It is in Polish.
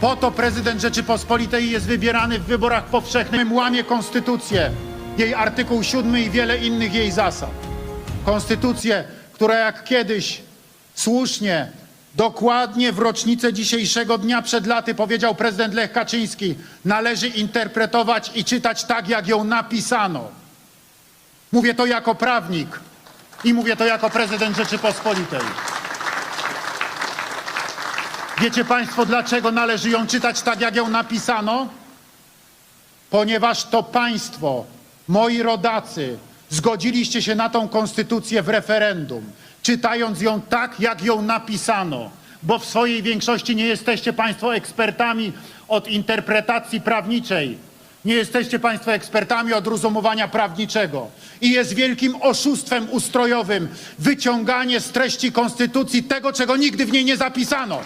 Po to prezydent Rzeczypospolitej jest wybierany w wyborach powszechnych. Łamie konstytucję, jej artykuł 7 i wiele innych jej zasad. Konstytucję, która jak kiedyś słusznie, dokładnie w rocznicę dzisiejszego dnia przed laty powiedział prezydent Lech Kaczyński, należy interpretować i czytać tak, jak ją napisano. Mówię to jako prawnik i mówię to jako prezydent Rzeczypospolitej. Wiecie Państwo, dlaczego należy ją czytać tak, jak ją napisano? Ponieważ to Państwo, moi rodacy, zgodziliście się na tą konstytucję w referendum, czytając ją tak, jak ją napisano, bo w swojej większości nie jesteście Państwo ekspertami od interpretacji prawniczej. Nie jesteście Państwo ekspertami od rozumowania prawniczego. I jest wielkim oszustwem ustrojowym wyciąganie z treści konstytucji tego, czego nigdy w niej nie zapisano.